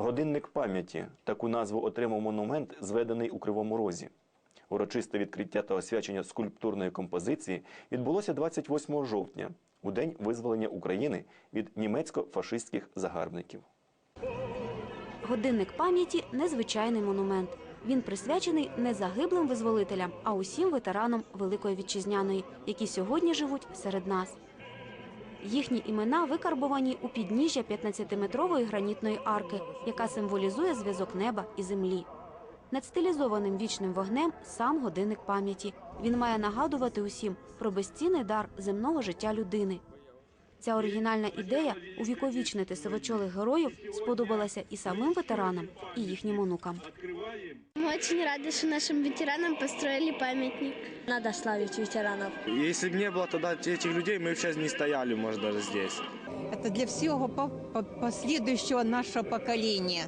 Годинник пам'яті таку назву отримав монумент, зведений у Кривому Розі. Урочисте відкриття та освячення скульптурної композиції відбулося 28 жовтня, у день визволення України від німецько-фашистських загарбників. Годинник пам'яті незвичайний монумент. Він присвячений не загиблим визволителям, а усім ветеранам Великої Вітчизняної, які сьогодні живуть серед нас. Їхні імена викарбовані у підніжжя 15-метрової гранітної арки, яка символізує зв'язок неба і землі. Над стилізованим вічним вогнем сам годинник пам'яті. Він має нагадувати усім про безцінний дар земного життя людини. Ця оригінальна ідея увіковічнити сивочолих героїв сподобалася і самим ветеранам, і їхнім онукам. Мы очень рады, что нашим ветеранам построили памятник. Надо славить ветеранов. Если бы не было тогда этих людей, мы бы сейчас не стояли, может, даже здесь. Это для всего по- по- последующего нашего поколения,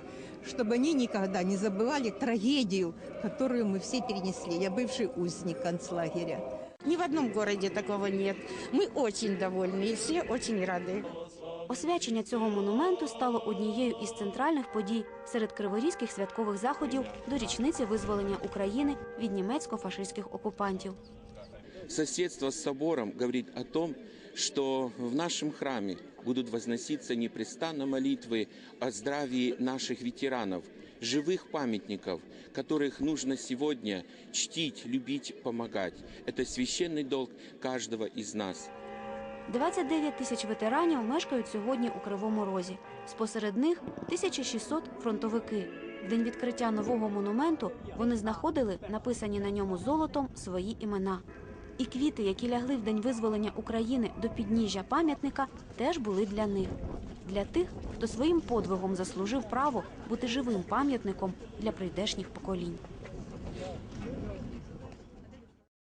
чтобы они никогда не забывали трагедию, которую мы все перенесли. Я бывший узник концлагеря. Ни в одном городе такого нет. Мы очень довольны и все очень рады. Освячення цього монументу стало однією із центральних подій серед криворізьких святкових заходів до річниці визволення України від німецько-фашистських окупантів. соседство с собором говорит о том, что в нашем храме будут возноситься непрестанно молитвы о здравии наших ветеранов, живых памятников, которых нужно сегодня чтить, любить, помогать. Это священный долг каждого из нас. 29 тисяч ветеранів мешкають сьогодні у Кривому Розі. Спосеред них 1600 фронтовики. В день відкриття нового монументу вони знаходили написані на ньому золотом свої імена. І квіти, які лягли в день визволення України до підніжжя пам'ятника, теж були для них. Для тих, хто своїм подвигом заслужив право бути живим пам'ятником для прийдешніх поколінь.